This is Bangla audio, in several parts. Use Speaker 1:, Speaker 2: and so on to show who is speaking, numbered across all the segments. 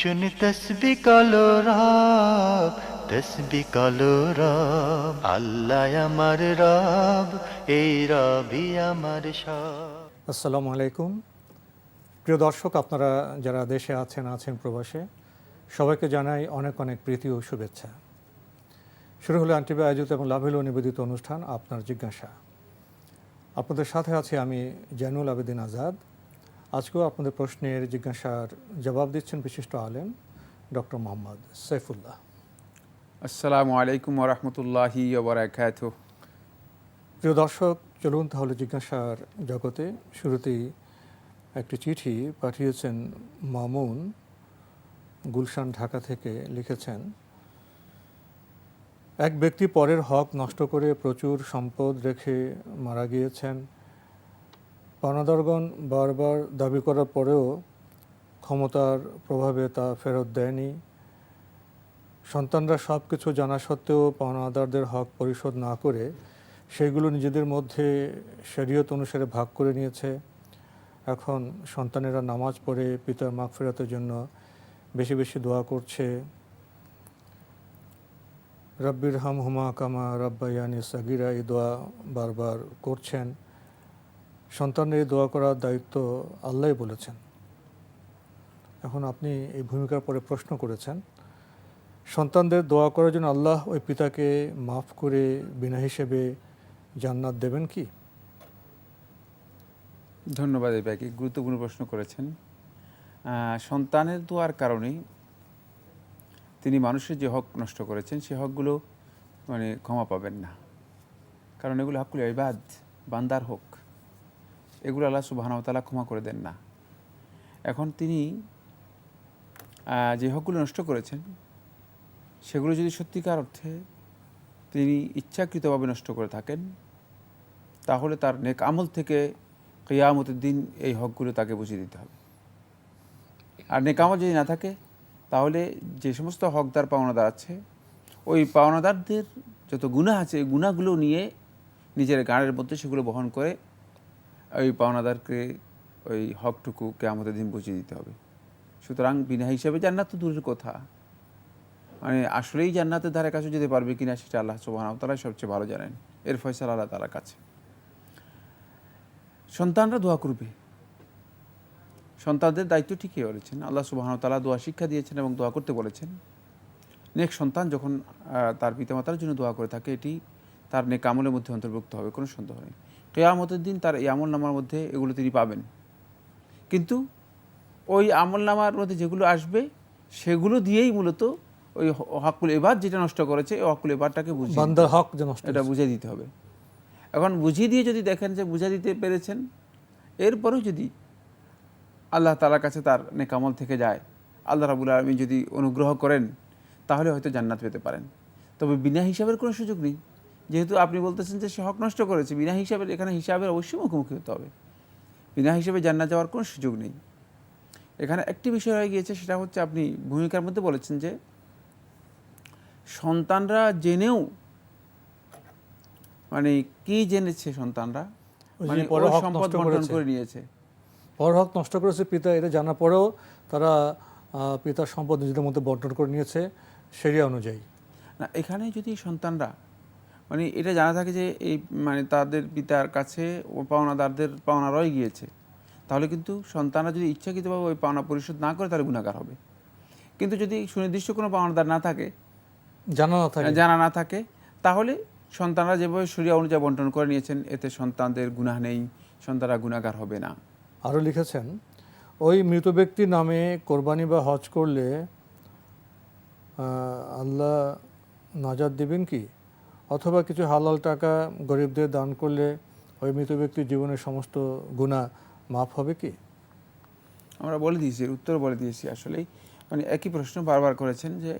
Speaker 1: শুনি তসবি কালো রব তসবি কলো রব আল্লাহ আমার রব এই রবি আমার সব
Speaker 2: আসসালামু আলাইকুম প্রিয় দর্শক আপনারা যারা দেশে আছেন আছেন প্রবাসে, সবাইকে জানাই অনেক অনেক প্রীতি ও শুভেচ্ছা। শুরু হলো আন্টিবি আয়োজিত এবং লাভেল নিবেদিত অনুষ্ঠান, আপনার জিজ্ঞাসা। আপনাদের সাথে আছি আমি জানুল আবেদিন আজাদ আজকেও আপনাদের প্রশ্নের জিজ্ঞাসার জবাব দিচ্ছেন বিশিষ্ট আলেম ডক্টর মোহাম্মদ সৈফুল্লাহ
Speaker 3: আসসালামু আলাইকুম ওরহমতুল্লাহি ওবরাকাত
Speaker 2: প্রিয় দর্শক চলুন তাহলে জিজ্ঞাসার জগতে শুরুতেই একটি চিঠি পাঠিয়েছেন মামুন গুলশান ঢাকা থেকে লিখেছেন এক ব্যক্তি পরের হক নষ্ট করে প্রচুর সম্পদ রেখে মারা গিয়েছেন। পানাদারগণ বারবার দাবি করার পরেও ক্ষমতার প্রভাবে তা ফেরত দেয়নি। সন্তানরা সব কিছু জানা সত্ত্বেও পাওনাদারদের হক পরিশোধ না করে সেগুলো নিজেদের মধ্যে শরীয়ত অনুসারে ভাগ করে নিয়েছে। এখন সন্তানেরা নামাজ পড়ে পিতার মাগ ফেরাতের জন্য বেশি বেশি দোয়া করছে। রব্বির হাম হুমা কামা রব্বাইয়ানি সাগিরা এই দোয়া বারবার করছেন। সন্তানের দোয়া করার দায়িত্ব আল্লাহ বলেছেন। এখন আপনি এই ভূমিকার পরে প্রশ্ন করেছেন, সন্তানদের দোয়া করার জন্য আল্লাহ ওই পিতাকে মাফ করে বিনা হিসেবে জান্নাত দেবেন কি?
Speaker 3: ধন্যবাদ এই ব্যাগে, গুরুত্বপূর্ণ প্রশ্ন করেছেন। সন্তানের দোয়ার কারণেই তিনি মানুষের যে হক নষ্ট করেছেন, সে হকগুলো মানে ক্ষমা পাবেন না। কারণ এগুলো হকুল ইবাদ, বান্দার হোক। এগুলো আল্লাহ সুবাহানতালা ক্ষমা করে দেন না। এখন তিনি যে হকগুলো নষ্ট করেছেন, সেগুলো যদি সত্যিকার অর্থে তিনি ইচ্ছাকৃতভাবে নষ্ট করে থাকেন, তাহলে তার নেক আমল থেকে কেয়ামতের দিন এই হকগুলো তাকে বুঝিয়ে দিতে হবে। আর নেক আমল যদি না থাকে, তাহলে যে সমস্ত হকদার পাওনাদার আছে, ওই পাওনাদারদের যত গুণা আছে এই গুণাগুলো নিয়ে নিজের গানের মধ্যে সেগুলো বহন করে ওই পাওনাদারকে ওই হকটুকু কেয়ামতের দিন বুঝিয়ে দিতে হবে। সুতরাং বিনা হিসাবে জান্নাত তো দূরের কথা। মানে আসলেই জান্নাতের ধারে কাছে যেতে পারবে কিনা সেটা আল্লাহ সুবাহ তারাই সবচেয়ে ভালো জানেন। এর ফয়সালা আল্লাহ তালার কাছে। সন্তানরা দোয়া করবে। সন্তানদের দায়িত্ব ঠিকই বলেছেন। আল্লাহ সুবাহ তালা দোয়া শিক্ষা দিয়েছেন এবং দোয়া করতে বলেছেন। নেক সন্তান যখন তার পিতামাতার জন্য দোয়া করে থাকে, এটি তার নেক আমলের মধ্যে অন্তর্ভুক্ত হবে, কোনো সন্দেহ নেই। কেয়ামতের দিন তার এই আমল নামার মধ্যে এগুলো তিনি পাবেন। কিন্তু ওই আমল নামার মধ্যে যেগুলো আসবে সেগুলো দিয়েই মূলত ওই হকুল এবার যেটা নষ্ট করেছে ওই হকুল এবারটাকে বুঝিয়ে
Speaker 2: বান্দার হক যে নষ্ট
Speaker 3: এটা বুঝিয়ে দিতে হবে। এখন বুঝিয়ে দিয়ে যদি দেখেন যে বুঝিয়ে দিতে পেরেছেন এরপরেও যদি আল্লাহ তালার কাছে তার নেকামল থেকে যায় আল্লাহ রাবুল আলমী যদি অনুগ্রহ করেন তাহলে হয়তো জান্নাত পেতে পারেন। তবে বিনা হিসাবের কোনো সুযোগ নেই। যেহেতু আপনি বলতেছেন যে সে হক নষ্ট করেছে বিনা হিসাবের এখানে হিসাবের অবশ্যই মুখোমুখি হতে হবে। বিনা হিসাবে জান্নাত যাওয়ার কোনো সুযোগ নেই। এখানে একটি বিষয় হয়ে গিয়েছে সেটা হচ্ছে আপনি ভূমিকার মধ্যে বলেছেন যে সন্তানরা জেনেও মানে কি জেনেছে সন্তানরা? মানে সম্পদ বন্টন করে নিয়েছে।
Speaker 2: পর হক নষ্ট করেছে পিতা এটা জানার পরেও তারা পিতার সম্পদ নিজেদের মধ্যে বন্টন করে নিয়েছে সেরিয়া অনুযায়ী।
Speaker 3: না এখানে যদি সন্তানরা মানে এটা জানা থাকে যে এই মানে তাদের পিতার কাছে ও পাওনাদারদের পাওনা রয়ে গিয়েছে। তাহলে কিন্তু সন্তানরা যদি ইচ্ছাকৃতভাবে ওই পাওনা পরিশোধ না করে তাহলে গুণাগার হবে। কিন্তু যদি সুনির্দিষ্ট কোনো পাওনাদার না থাকে
Speaker 2: জানা না থাকে।
Speaker 3: জানা না থাকে তাহলে সন্তানরা যেভাবে সরিয়া অনুযায়ী বন্টন করে নিয়েছেন এতে সন্তানদের গুনাহ নেই সন্তানরা গুণাগার হবে না।
Speaker 2: আরও লিখেছেন ওই মৃত ব্যক্তির নামে কোরবানি বা হজ করলে আল্লাহ নাজাদ দেবেন কি? অথবা কিছু হালাল টাকা গরিবদের দান করলে ওই মৃত ব্যক্তির জীবনের সমস্ত গুণা মাফ হবে কি?
Speaker 3: আমরা বলে দিয়েছি উত্তর বলে দিয়েছি আসলেই। মানে একই প্রশ্ন বারবার করেছেন যে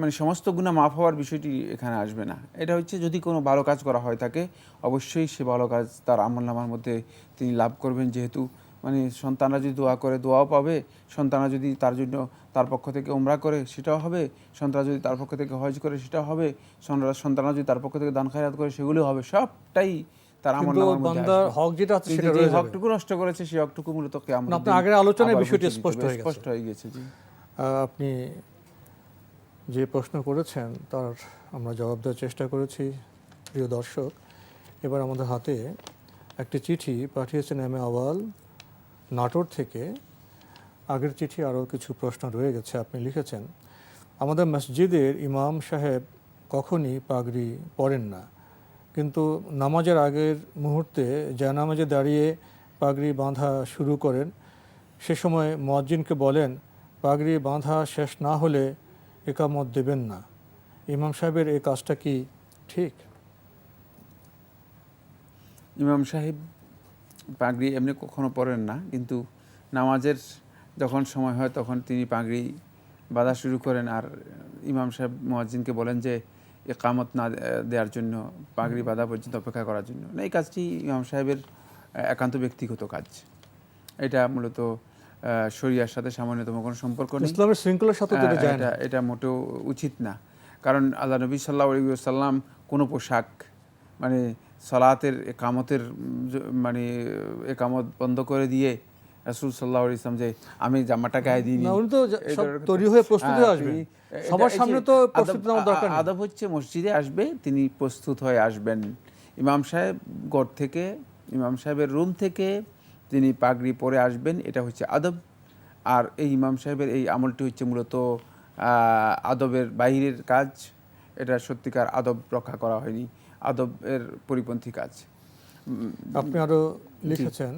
Speaker 3: মানে সমস্ত গুণা মাফ হওয়ার বিষয়টি এখানে আসবে না। এটা হচ্ছে যদি কোনো ভালো কাজ করা হয় থাকে অবশ্যই সে ভালো কাজ তার আমল নামার মধ্যে তিনি লাভ করবেন। যেহেতু মানে সন্তানরা যদি দোয়া করে দোয়াও পাবে। সন্তানরা যদি তার জন্য তার পক্ষ থেকে উমরা করে সেটাও হবে। সন্তানরা যদি তার পক্ষ থেকে হজ করে সেটাও হবে। সন্তানরা- সন্তানরা যদি তার পক্ষ থেকে দান খায়রাত করে সেগুলো হবে। সবটাই তার আমল
Speaker 2: কিন্তু
Speaker 3: নামার মধ্যে
Speaker 2: বান্দার
Speaker 3: আসবে।
Speaker 2: হক যেটা আছে সেটা রয়ে
Speaker 3: হকটুকু নষ্ট করেছে সেই হকটুকু মূলত কিয়ামতের
Speaker 2: আপনার আগের আলোচনায় বিষয়টি স্পষ্ট হয়ে গেছে।
Speaker 3: স্পষ্ট হয়ে গেছে জি।
Speaker 2: আপনি যে প্রশ্ন করেছেন তার আমরা জবাব দেওয়ার চেষ্টা করেছি। প্রিয় দর্শক এবার আমাদের হাতে একটি চিঠি পাঠিয়েছেন এম এ আওয়াল। নাটোর থেকে আগের চিঠি আরও কিছু প্রশ্ন রয়ে গেছে, আপনি লিখেছেন, আমাদের মসজিদের ইমাম সাহেব কখনই পাগড়ি পরেন না। কিন্তু নামাজের আগের মুহূর্তে জানামাজে দাঁড়িয়ে পাগড়ি বাঁধা শুরু করেন, সে সময় মজ্জিনকে বলেন, পাগড়ি বাঁধা শেষ না হলে একামত দেবেন না। ইমাম সাহেবের এই কাজটা কি ঠিক?
Speaker 3: ইমাম সাহেব পাগড়ি এমনি কখনো পরেন না কিন্তু নামাজের যখন সময় হয় তখন তিনি পাগড়ি বাঁধা শুরু করেন। আর ইমাম সাহেব মুয়াজ্জিনকে বলেন যে একামত না দেওয়ার জন্য পাগড়ি বাঁধা পর্যন্ত অপেক্ষা করার জন্য। না, এই কাজটি ইমাম সাহেবের একান্ত ব্যক্তিগত কাজ। এটা মূলত শরিয়ার সাথে সামান্যতম কোনো সম্পর্ক নেই।
Speaker 2: ইসলামের শৃঙ্খলার সাথে এটা
Speaker 3: এটা মোটেও উচিত না। কারণ আল্লাহ নবী সাল্লাহ সাল্লাম কোনো পোশাক মানে সলাতের একামতের মানে একামত বন্ধ করে দিয়ে রাসুল সাল্লাহ ইসলাম যে আমি জামাটা গায়ে দিই
Speaker 2: না, উনি তো সব তৈরি হয়ে প্রস্তুত হয়ে আসবেন। সবার সামনে তো প্রস্তুত দরকার নেই।
Speaker 3: আদব হচ্ছে মসজিদে আসবে তিনি প্রস্তুত হয়ে আসবেন। ইমাম সাহেব গড় থেকে ইমাম সাহেবের রুম থেকে তিনি পাগড়ি পরে আসবেন এটা হচ্ছে আদব। আর এই ইমাম সাহেবের এই আমলটি হচ্ছে মূলত আহ, আদবের বাইরের কাজ। এটা সত্যিকার আদব রক্ষা করা হয়নি। আদবের পরিপন্থী কাজ।
Speaker 2: আপনি আরও লিখেছেন,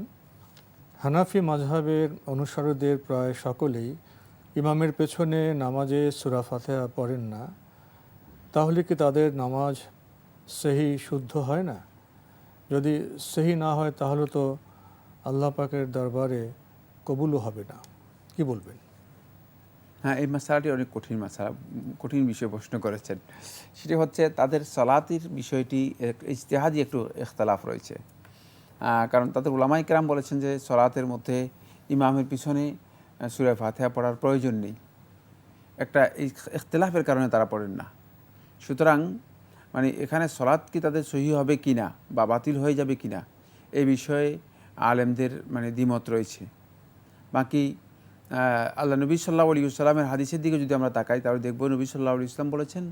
Speaker 2: হানাফি মাঝহাবের অনুসারীদের প্রায় সকলেই ইমামের পেছনে নামাজে সুরা ফাতেহা পড়েন না, তাহলে কি তাদের নামাজ সেহি শুদ্ধ হয় না? যদি সেহি না হয়, তাহলে তো আল্লাহ পাকের দরবারে কবুলও হবে না। কি বলবেন?
Speaker 3: হ্যাঁ এই মশালাটি অনেক কঠিন মশালা কঠিন বিষয় প্রশ্ন করেছেন। সেটি হচ্ছে তাদের সলাতির বিষয়টি, ইজতেহাদি একটু ইখতলাফ রয়েছে। কারণ তাদের উলামাই কেরাম বলেছেন যে সলাতের মধ্যে ইমামের পিছনে সুরে ফাতেহা পড়ার প্রয়োজন নেই। একটা ইখ- ইখতলাফের কারণে তারা পড়েন না। সুতরাং মানে এখানে সলাৎ কি তাদের সহি হবে কি না বা বাতিল হয়ে যাবে কি না এই বিষয়ে আলেমদের মানে দ্বিমত রয়েছে। বাকি আল্লাহ নবী সাল্লাহ আলী সাল্লামের হাদিসের দিকে যদি আমরা তাকাই, তাহলে দেখব নবী সাল্লাহ আলী ইসলাম বলেছেন,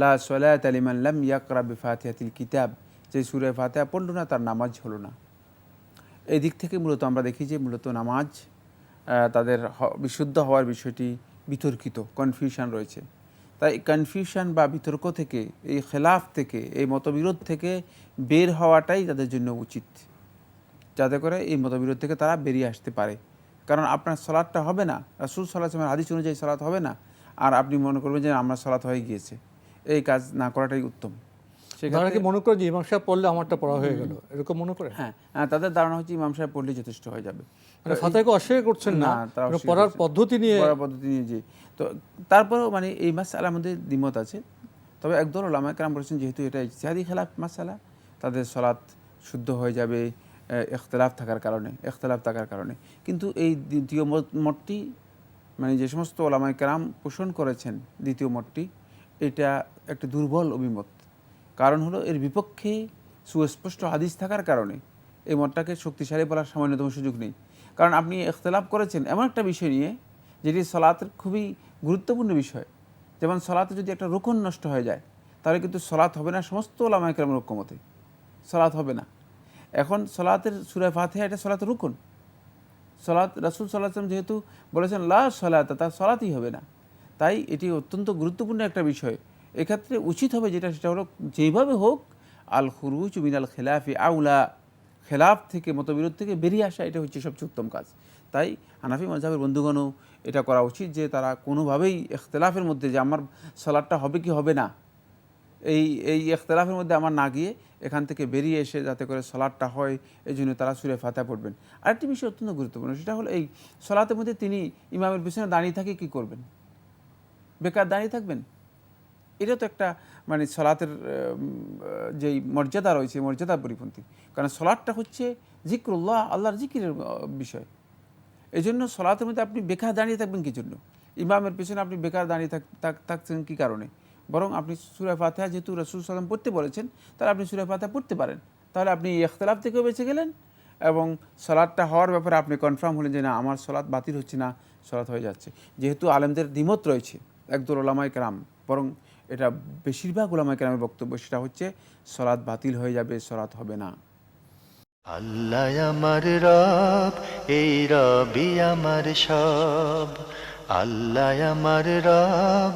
Speaker 3: লা সলাত আলিমান লাম ইয়াকরা বিফাতিহাতিল কিতাব। যে সুরে ফাতেহা পড়ল না, তার নামাজ হলো না। এই দিক থেকে মূলত আমরা দেখি যে মূলত নামাজ তাদের বিশুদ্ধ হওয়ার বিষয়টি বিতর্কিত কনফিউশন রয়েছে। তাই কনফিউশন বা বিতর্ক থেকে, এই খেলাফ থেকে, এই মতবিরোধ থেকে বের হওয়াটাই তাদের জন্য উচিত। যাতে করে এই মতবিরোধ থেকে তারা বেরিয়ে আসতে পারে। কারণ আপনার সলাদটা হবে না। রাসুল সাল্লাহ হাদিস অনুযায়ী সলাৎ হবে না। আর আপনি মনে করবেন যে আমরা সলাৎ হয়ে গিয়েছে। এই কাজ না করাটাই উত্তম। সেক্ষেত্রে
Speaker 2: কি মনে করে যে ইমাম সাহেব পড়লে আমারটা পড়া হয়ে গেল? এরকম মনে করে?
Speaker 3: হ্যাঁ। আহ, তাদের ধারণা হচ্ছে ইমাম সাহেব পড়লে যথেষ্ট হয়ে যাবে।
Speaker 2: মানে অস্বীকার করছেন না পড়ার পদ্ধতি নিয়ে
Speaker 3: পড়ার পদ্ধতি নিয়ে জি তো তারপরেও মানে এই মাসালার মধ্যে দ্বিমত আছে। তবে একদল ওলামা কেরাম বলেছেন যেহেতু এটা ইজতিহাদি খেলাফ মাসালা তাদের সলাৎ শুদ্ধ হয়ে যাবে। আহ, ইখতলাফ থাকার কারণে ইখতলাফ থাকার কারণে। কিন্তু এই দ্বিতীয় মত- মতটি মানে যে সমস্ত ওলামাই কেরাম পোষণ করেছেন দ্বিতীয় মতটি এটা একটা দুর্বল অভিমত। কারণ হলো এর বিপক্ষে সুস্পষ্ট হাদিস থাকার কারণে এই মতটাকে শক্তিশালী বলার সামান্যতম সুযোগ নেই। কারণ আপনি ইখতলাফ করেছেন এমন একটা বিষয় নিয়ে যেটি সলাতের খুবই গুরুত্বপূর্ণ বিষয়। যেমন সলাতে যদি একটা রুকন নষ্ট হয়ে যায় তাহলে কিন্তু সলাৎ হবে না সমস্ত ওলামায় কেরামের ঐক্যমতে। সলাৎ হবে না। এখন সলাতের সুরে ফাতেহা, এটা সলাতের রুকুন। সলাত, রাসুল সাল্লাহ যেহেতু বলেছেন, লা সলাত তার সলাতই হবে না। তাই এটি অত্যন্ত গুরুত্বপূর্ণ একটা বিষয়। এক্ষেত্রে উচিত হবে যেটা, সেটা হলো যেভাবে হোক আল খুরুজ মিনাল খেলাফি আউলা, খেলাফ থেকে, মতবিরোধ থেকে বেরিয়ে আসা, এটা হচ্ছে সবচেয়ে উত্তম কাজ। তাই হানাফি মজাবের বন্ধুগণও এটা করা উচিত যে, তারা কোনোভাবেই ইখতলাফের মধ্যে যে, আমার সলাদটা হবে কি হবে না? এই এই ইখতলাফের মধ্যে আমার না গিয়ে এখান থেকে বেরিয়ে এসে যাতে করে সলাদটা হয়, এই জন্য তারা সুরে ফাতা পড়বেন। আরেকটি বিষয় অত্যন্ত গুরুত্বপূর্ণ, সেটা হলো এই সলাতের মধ্যে তিনি ইমামের পিছনে দাঁড়িয়ে থাকে কি করবেন? বেকার দাঁড়িয়ে থাকবেন? এটা তো একটা মানে সলাতের যেই মর্যাদা রয়েছে মর্যাদা পরিপন্থী। কারণ সলাদটা হচ্ছে জিক্রুল্লাহ, আল্লাহর জিকিরের বিষয়। এই জন্য সলাতের মধ্যে আপনি বেকার দাঁড়িয়ে থাকবেন কি জন্য? ইমামের পেছনে আপনি বেকার দাঁড়িয়ে থাক- থাকছেন কি কারণে? বরং আপনি সুরা ফাতেহা যেহেতু রসুল সালাম পড়তে বলেছেন, তাহলে আপনি সুরা ফাতেহা পড়তে পারেন। তাহলে আপনি ইখতলাফ থেকেও বেঁচে গেলেন এবং সলাদটা হওয়ার ব্যাপারে আপনি কনফার্ম হলেন যে না, আমার সলাদ বাতিল হচ্ছে না, সলাদ হয়ে যাচ্ছে। যেহেতু আলেমদের দ্বিমত রয়েছে একদল ওলামাই কেরাম, বরং এটা বেশিরভাগ ওলামাই কেরামের বক্তব্য সেটা হচ্ছে, সলাদ বাতিল হয়ে যাবে, সলাদ হবে না।
Speaker 1: আল্লাহ আমার রব, এই রবি আমার সব। আল্লাহ আমার রব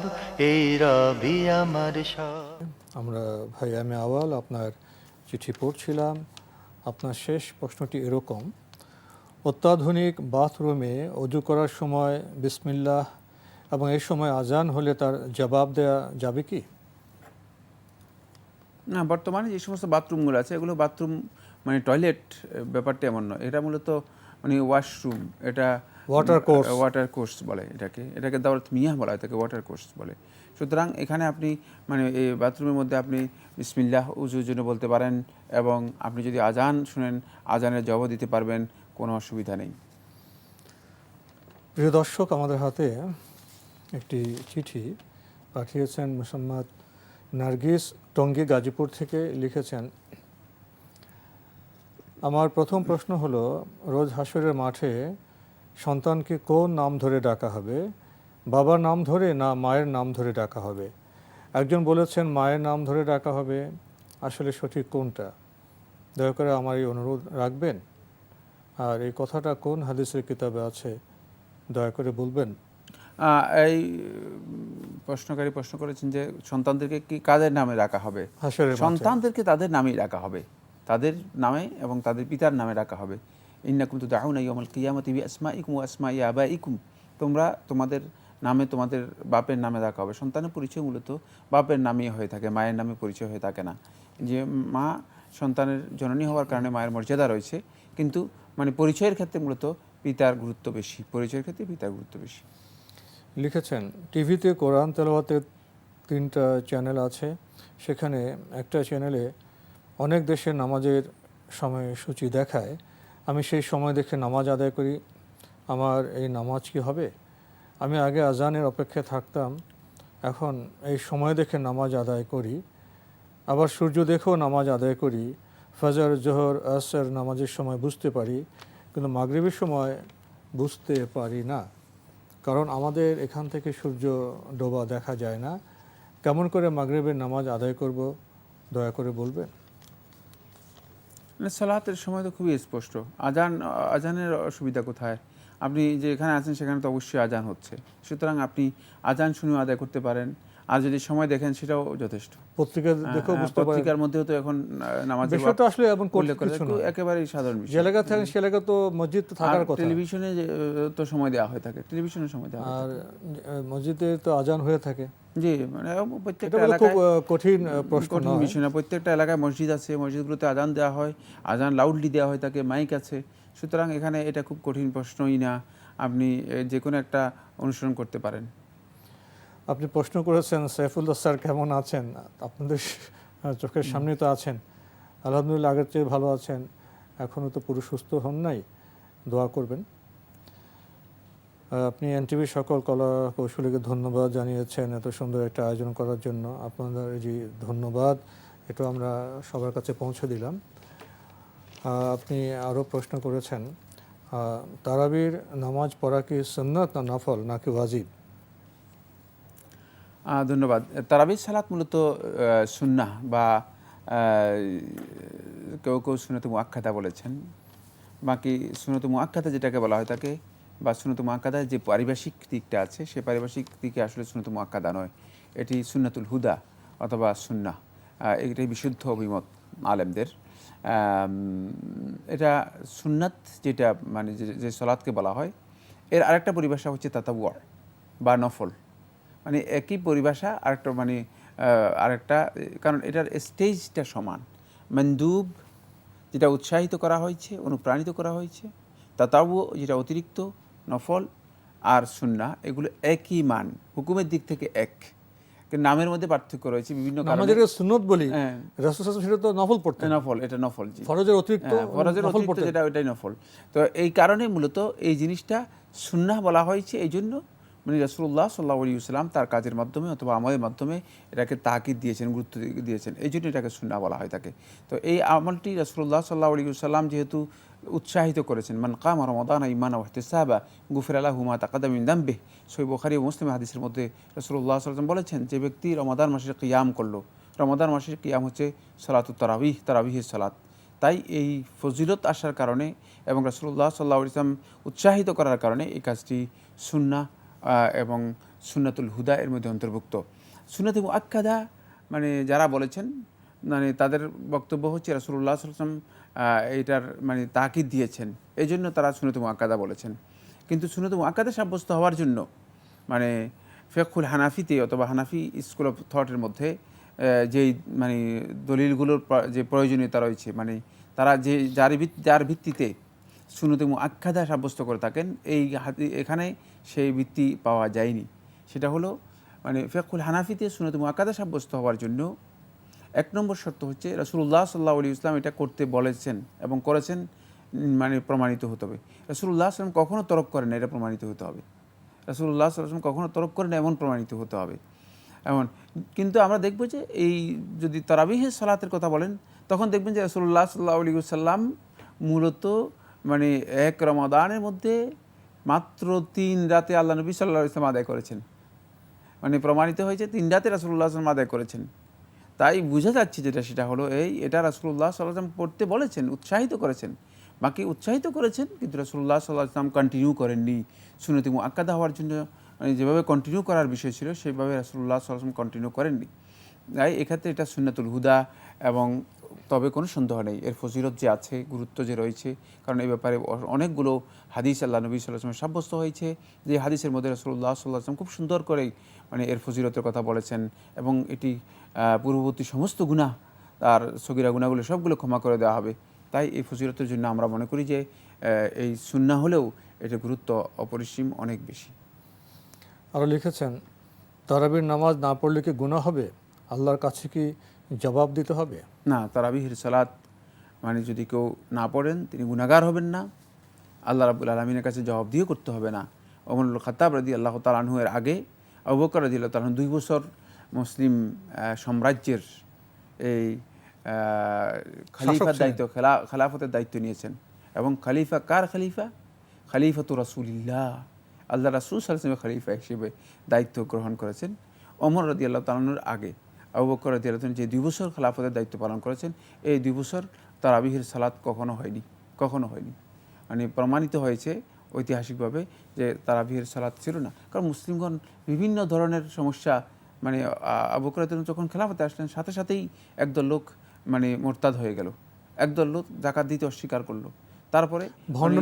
Speaker 1: এই রবি আমার সব।
Speaker 2: আমরা ভাই আমি আওয়াল আপনার চিঠি পড়ছিলাম। আপনার শেষ প্রশ্নটি এরকম অত্যাধুনিক বাথরুমে অজু করার সময় বিসমিল্লাহ এবং এই সময় আজান হলে তার জবাব দেয়া যাবে কি?
Speaker 3: না বর্তমানে যে সমস্ত বাথরুমগুলো আছে এগুলো বাথরুম মানে টয়লেট ব্যাপারটা এমন নয়। এটা মূলত মানে ওয়াশরুম এটা
Speaker 2: Water কোর্স
Speaker 3: ওয়াটার কোর্স বলে এটাকে। এটাকে দাওয়াত মিয়া বলা হয় তাকে ওয়াটার কোর্স বলে। সুতরাং এখানে আপনি মানে এই বাথরুমের মধ্যে আপনি বিসমিল্লাহ উজুর জন্য বলতে পারেন এবং আপনি যদি আজান শুনেন আজানের জবাব দিতে পারবেন কোনো অসুবিধা নেই।
Speaker 2: প্রিয় দর্শক আমাদের হাতে একটি চিঠি পাঠিয়েছেন মোসাম্মদ নার্গিস টঙ্গী গাজীপুর থেকে লিখেছেন আমার প্রথম প্রশ্ন হলো রোজ হাসরের মাঠে সন্তানকে কোন নাম ধরে ডাকা হবে? বাবার নাম ধরে না মায়ের নাম ধরে ডাকা হবে? একজন বলেছেন মায়ের নাম ধরে ডাকা হবে। আসলে সঠিক কোনটা? দয়া করে আমার এই অনুরোধ রাখবেন। আর এই কথাটা কোন হাদিসের কিতাবে আছে? দয়া করে বলবেন।
Speaker 3: এই প্রশ্নকারী প্রশ্ন করেছেন যে সন্তানদেরকে কি কাদের নামে রাখা হবে? সন্তানদেরকে তাদের নামেই রাখা হবে। তাদের নামে এবং তাদের পিতার নামে রাখা হবে। ইন্নাকুম তু দাউনা ইয়াউমাল কিয়ামাতি বি আসমাইকুম ওয়া আসমাই আবাইকুম তোমরা তোমাদের নামে তোমাদের বাপের নামে রাখা হবে। সন্তানের পরিচয় মূলত বাপের নামেই হয়ে থাকে, মায়ের নামে পরিচয় হয়ে থাকে না। যে মা সন্তানের জননী হওয়ার কারণে মায়ের মর্যাদা রয়েছে, কিন্তু মানে পরিচয়ের ক্ষেত্রে মূলত পিতার গুরুত্ব বেশি। পরিচয়ের ক্ষেত্রে পিতার গুরুত্ব বেশি।
Speaker 2: লিখেছেন, টিভিতে কোরআন তেলাওয়াতের তিনটা চ্যানেল আছে। সেখানে একটা চ্যানেলে অনেক দেশের নামাজের সময়সূচি দেখায়। আমি সেই সময় দেখে নামাজ আদায় করি। আমার এই নামাজ কি হবে? আমি আগে আজানের অপেক্ষায় থাকতাম। এখন এই সময় দেখে নামাজ আদায় করি। আবার সূর্য দেখেও নামাজ আদায় করি। ফজর, জোহর, আসর নামাজের সময় বুঝতে পারি। কিন্তু মাগরিবের সময় বুঝতে পারি না। কারণ আমাদের এখান থেকে সূর্য ডোবা দেখা যায় না। কেমন করে মাগরিবের নামাজ আদায় করব? দয়া করে বলবেন?
Speaker 3: সালাতের সময় তো খুবই স্পষ্ট। আজান আজানের অসুবিধা কোথায়? আপনি যেখানে আছেন সেখানে তো অবশ্যই আজান হচ্ছে। সুতরাং আপনি আজান শুনেও আদায় করতে পারেন। আর যদি সময় দেখেন সেটাও যথেষ্ট।
Speaker 2: পত্রিকা
Speaker 3: হ্যাঁ,
Speaker 2: বুঝতে
Speaker 3: পত্রিকার মধ্যেও তো এখন নামাজের
Speaker 2: বিষয়টা আসলে এমন কঠিন
Speaker 3: উল্লেখ করে
Speaker 2: কিছু
Speaker 3: একটু
Speaker 2: নয়।
Speaker 3: একেবারেই সাধারণ বিষয়।
Speaker 2: এলাকা থাকেন সে এলাকা তো মসজিদ তো থাকার কথা।
Speaker 3: টেলিভিশনে তো সময় দেওয়া হয়ে থাকে টেলিভিশনে সময় দেওয়া
Speaker 2: আর মসজিদে তো আজান হয়ে থাকে।
Speaker 3: জি মানে প্রত্যেকটা এলাকায়
Speaker 2: কঠিন প্রশ্ন
Speaker 3: কঠিন বিষয় না। প্রত্যেকটা এলাকায় মসজিদ আছে মসজিদগুলোতে আজান দেওয়া হয় আজান লাউডলি দেওয়া হয় থাকে মাইক আছে। সুতরাং এখানে এটা খুব কঠিন প্রশ্নই না। আপনি যে কোনো একটা অনুসরণ করতে পারেন।
Speaker 2: আপনি প্রশ্ন করেছেন, সাইফুল্লাহ স্যার কেমন আছেন? আপনাদের চোখের সামনে তো আছেন। আলহামদুলিল্লাহ, আগের চেয়ে ভালো আছেন। এখনও তো পুরো সুস্থ হন নাই। দোয়া করবেন। আপনি এনটিভির সকল কলা কৌশলীকে ধন্যবাদ জানিয়েছেন এত সুন্দর একটা আয়োজন করার জন্য। আপনাদের যে ধন্যবাদ, এটা আমরা সবার কাছে পৌঁছে দিলাম। আপনি আরও প্রশ্ন করেছেন তারাবির নামাজ পড়া কি সুন্নাত না নফল, নাকি ওয়াজিব?
Speaker 3: ধন্যবাদ। তারাবির সালাত মূলত সুন্নাহ বা কেউ কেউ সুনত মুআক্ষাদা বলেছেন। বাকি সুনত মুআক্ষাদা যেটাকে বলা হয় তাকে বা সুনত মুআক্ষাদার যে পারিভাষিক দিকটা আছে সে পারিভাষিক দিকে আসলে সুনত মুআক্ষাদা নয়। এটি সুন্নাতুল হুদা অথবা সুন্নাহ আহ, এটাই বিশুদ্ধ অভিমত আলেমদের। এটা সুন্নাত যেটা মানে যে- সলাৎকে বলা হয় এর আরেকটা পরিভাষা হচ্ছে তাতাওয়া বা নফল। মানে একই পরিভাষা আরেকটা মানে আরেকটা কারণ এটার স্টেজটা সমান। মন্দুব যেটা উৎসাহিত করা হয়েছে অনুপ্রাণিত করা হয়েছে তাতাবু যেটা অতিরিক্ত নফল আর সুন্না এগুলো একই মান হুকুমের দিক থেকে এক। নামের মধ্যে পার্থক্য রয়েছে বিভিন্ন
Speaker 2: সুন্নত বলি
Speaker 3: হ্যাঁ।
Speaker 2: রাসূল সেটা তো নফল পড়তেন।
Speaker 3: নফল এটা নফল জি।
Speaker 2: ফরজের অতিরিক্ত
Speaker 3: হ্যাঁ, ফরজের
Speaker 2: নফল
Speaker 3: অতিরিক্ত যেটা ওইটাই নফল। তো এই কারণে মূলত এই জিনিসটা সুন্নাহ বলা হয়েছে এই জন্য মানে রসুল্লাহ সাল্লাহ ইসলাম তার কাজের মাধ্যমে অথবা আমাদের মাধ্যমে এটাকে তাকিদ দিয়েছেন, গুরুত্ব দিয়েছেন। এই জন্য এটাকে সুন্নাহ বলা হয় থাকে তো এই আমলটি রসুল্লাহ সাল্লাহ সাল্লাম যেহেতু উৎসাহিত করেছেন, মান কাম রমাদান ইমান ওহতেসাবা গুফর আল্লাহ হুমা তাকাদামিন দাম্বে সই বখারি ও মুসলিম হাদিসের মধ্যে রসুল্লাহ সাল্লাম বলেছেন যে ব্যক্তি রমাদান মাসের কিয়াম করল, রমাদান মাসের কিয়াম হচ্ছে সলাত তারাবিহ, তারাবিহের সালাত। তাই এই ফজিলত আসার কারণে এবং রাসুল্লাহ সাল্লাহ ইসলাম উৎসাহিত করার কারণে এই কাজটি সুন্না এবং সুনাতুল হুদা এর মধ্যে অন্তর্ভুক্ত। সুন্নাত এবং আক্কাদা মানে যারা বলেছেন মানে তাদের বক্তব্য হচ্ছে রাসুল্লাহ সাল্লাম এইটার মানে তাকিদ দিয়েছেন। এই জন্য তারা সুনত আকাদা বলেছেন। কিন্তু সুনত আকাদা সাব্যস্ত হওয়ার জন্য মানে ফেকুল হানাফিতে অথবা হানাফি স্কুল অফ থটের মধ্যে যেই মানে দলিলগুলোর যে প্রয়োজনীয়তা রয়েছে মানে তারা যে, যার যার ভিত্তিতে সুনতে আখ্যাদা সাব্যস্ত করে থাকেন, এই এখানে সেই ভিত্তি পাওয়া যায়নি। সেটা হলো মানে ফেকুল হানাফিতে সুনতে আকাদা সাব্যস্ত হওয়ার জন্য এক নম্বর শর্ত হচ্ছে রসুল্লাহ সাল্লাহ আলী ইসলাম এটা করতে বলেছেন এবং করেছেন মানে প্রমাণিত হতে হবে। রসুল্লাহ আসলাম কখনও তরক করেন না, এটা প্রমাণিত হতে হবে। রসুল্লাহ সাল্লাম কখনো তরক করেন না, এমন প্রমাণিত হতে হবে। এমন, কিন্তু আমরা দেখব যে এই যদি তারাবিহের সালাতের কথা বলেন, তখন দেখবেন যে রসুল্লাহ সাল্লাহ আলী সাল্লাম মূলত মানে এক রমাদানের মধ্যে মাত্র তিন রাতে আল্লাহ নবী সাল্লাহ ইসলাম আদায় করেছেন। মানে প্রমাণিত হয়েছে তিন রাতে রাসুল্লাহ আসলাম আদায় করেছেন। তাই বোঝা যাচ্ছে যেটা, সেটা হলো এই, এটা রাসুল্লাহ সাল্লাম পড়তে বলেছেন, উৎসাহিত করেছেন। বাকি উৎসাহিত করেছেন, কিন্তু রাসুল্লাহ সাল্লাহ আসলাম কন্টিনিউ করেননি। সুনতি আক্কাদা হওয়ার জন্য মানে যেভাবে কন্টিনিউ করার বিষয় ছিল, সেভাবে রাসুল্লাহ সাল্লাম কন্টিনিউ করেননি। তাই এক্ষেত্রে এটা সুন্নাতুল হুদা এবং তবে কোনো সন্দেহ নেই। এর ফজিলত যে আছে, গুরুত্ব যে রয়েছে, কারণ এই ব্যাপারে অনেকগুলো হাদিস আল্লাহ নবী সাল্লাহ সাব্যস্ত হয়েছে যে হাদিসের মধ্যে রসুল্লাহ সাল্লাহ আসলাম খুব সুন্দর করে মানে এর ফজিলতের কথা বলেছেন এবং এটি পূর্ববর্তী সমস্ত গুণা তার সগিরা গুণাগুলো সবগুলো ক্ষমা করে দেওয়া হবে। তাই এই ফজিলতের জন্য আমরা মনে করি যে এই সুন্না হলেও এটার গুরুত্ব অপরিসীম অনেক বেশি।
Speaker 2: আরও লিখেছেন, তারাবির নামাজ না পড়লে কি গুনাহ হবে? আল্লাহর কাছে কি জবাব দিতে হবে।
Speaker 3: না তারাবিহির সালাত মানে যদি কেউ না পড়েন তিনি গুনাগার হবেন না। আল্লাহ রাবুল আলমিনের কাছে জবাব দিয়ে করতে হবে না। অমরুল খাতাব রাদি আল্লাহ তালাহু এর আগে অবকর রাদি আল্লাহ তালাহ দুই বছর মুসলিম সাম্রাজ্যের এই খালিফার দায়িত্ব খেলা খেলাফতের দায়িত্ব নিয়েছেন। এবং খালিফা কার খালিফা? খলিফা তো রাসুলিল্লাহ। আল্লাহ রাসুল সালামের খালিফা হিসেবে দায়িত্ব গ্রহণ করেছেন। অমর রদি আল্লাহ তালানুর আগে। আবু বকর যে দুই বছর খেলাফতের দায়িত্ব পালন করেছেন, এই দুই বছর তার আবিহির সালাত কখনো হয়নি কখনো হয়নি। মানে প্রমাণিত হয়েছে ঐতিহাসিকভাবে যে তারাবিহের সালাত ছিল না। কারণ মুসলিমগণ বিভিন্ন ধরনের সমস্যা মানে আবু বকর যখন খেলাফতে আসলেন, সাথে সাথেই একদল লোক মানে মোরতাদ হয়ে গেল। একদল লোক জাকাত দিতে অস্বীকার করল। তারপরে
Speaker 2: ভণ্ড-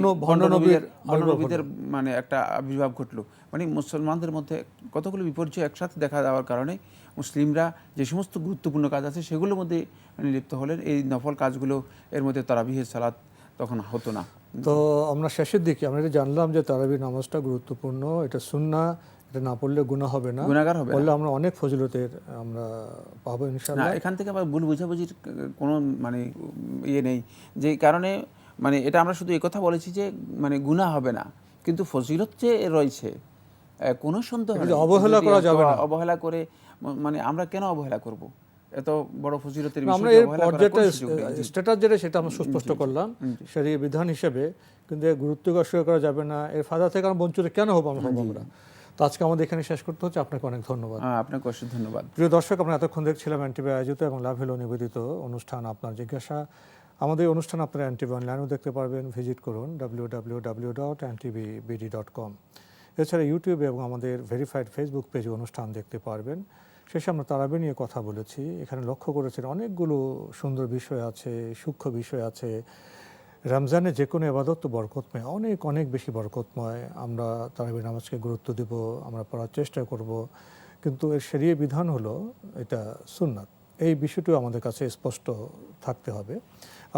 Speaker 3: মানে মানে একটা আবির্ভাব ঘটলো। মানে মুসলমানদের মধ্যে কতগুলো বিপর্যয় একসাথে দেখা দেওয়ার কারণে মুসলিমরা যে সমস্ত গুরুত্বপূর্ণ কাজ আছে সেগুলোর মধ্যে মানে লিপ্ত হলেন। এই নফল কাজগুলো এর মধ্যে তারাবিহের সালাত তখন হতো না।
Speaker 2: তো আমরা শেষের দিকে আমরা এটা জানলাম যে তারাবির নামাজটা গুরুত্বপূর্ণ। এটা সুন্না এটা না পড়লে গুনাহ হবে না।
Speaker 3: গুনাহগার হবে।
Speaker 2: বললে আমরা অনেক ফজিলতের আমরা পাবো ইনশাআল্লাহ।
Speaker 3: এখান থেকে আবার ভুল বোঝাবুঝির কোনো মানে ইয়ে নেই। যে কারণে মানে এটা আমরা শুধু কথা বলেছি যে মানে গুনাহ হবে না কিন্তু ফজিলত যে রয়েছে কোনো সন্দেহ
Speaker 2: অবহেলা করা যাবে না।
Speaker 3: অবহেলা করে মানে আমরা কেন অবহেলা করব? এত বড় ফজিলতের
Speaker 2: আমরা
Speaker 3: বিষয়টি
Speaker 2: এর পর্যায়টা। স্ট্যাটাস যেটা সেটা আমরা সুস্পষ্ট করলাম। সেটি বিধান হিসেবে কিন্তু এর গুরুত্বকে অস্বীকার করা যাবে না। এর ফায়দা থেকে আমরা বঞ্চিত কেন হব আমরা আমরা? তো আজকে আমাদের এখানে শেষ করতে হচ্ছে। আপনাকে অনেক ধন্যবাদ।
Speaker 3: হ্যাঁ, আপনাকে অশেষ ধন্যবাদ।
Speaker 2: প্রিয় দর্শক আমরা এতক্ষণ দেখছিলাম এনটিভি আয়োজিত এবং লাভ হলো নিবেদিত অনুষ্ঠান আপনার জিজ্ঞাসা। আমাদের অনুষ্ঠান আপনারা এনটিভি অনলাইনেও দেখতে পারবেন। ভিজিট করুন W W W dot NTV BD dot com এছাড়া ইউটিউবে এবং আমাদের ভেরিফাইড ফেসবুক পেজে অনুষ্ঠান দেখতে পারবেন। শেষে আমরা তারাবি নিয়ে কথা বলেছি। এখানে লক্ষ্য করেছেন অনেকগুলো সুন্দর বিষয় আছে, সূক্ষ্ম বিষয় আছে। রমজানে যে কোনো এবাদত তো বরকতময়, অনেক অনেক বেশি বরকতময়। আমরা তারাবি নামাজকে গুরুত্ব দেব, আমরা পড়ার চেষ্টা করব। কিন্তু এর সেরিয়ে বিধান হলো এটা সুন্নাত। এই বিষয়টিও আমাদের কাছে স্পষ্ট থাকতে হবে।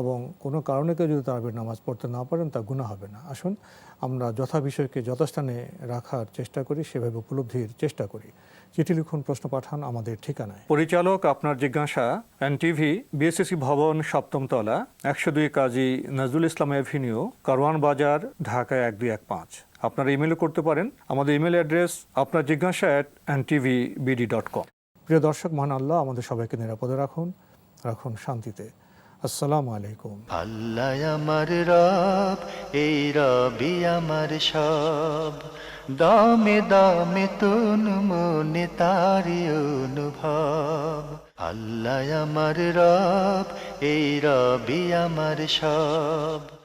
Speaker 2: এবং কোনো কারণে কেউ যদি তারাবির নামাজ পড়তে না পারেন তা গুণা হবে না। আসুন আমরা যথা বিষয়কে যথাস্থানে রাখার চেষ্টা করি সেভাবে উপলব্ধির চেষ্টা করি। চিঠি লিখুন প্রশ্ন পাঠান আমাদের ঠিকানায়। পরিচালক আপনার জিজ্ঞাসা এনটিভি বিএসসি ভবন সপ্তম তলা একশো দুই কাজী নজরুল ইসলাম এভিনিউ কারওয়ান বাজার ঢাকা এক দুই এক পাঁচ। আপনারা ইমেলও করতে পারেন। আমাদের ইমেল অ্যাড্রেস আপনার জিজ্ঞাসা at NTV BD dot com প্রিয় দর্শক মহান আল্লাহ আমাদের সবাইকে নিরাপদে রাখুন। রাখুন শান্তিতে। আসসালামু আলাইকুম।
Speaker 1: আল্লাহ আমার রব, এই রবি আমার সব। দামে দামে তুন মনে তারি অনুভব। আল্লাহ আমার রব, এই রবি আমার সব।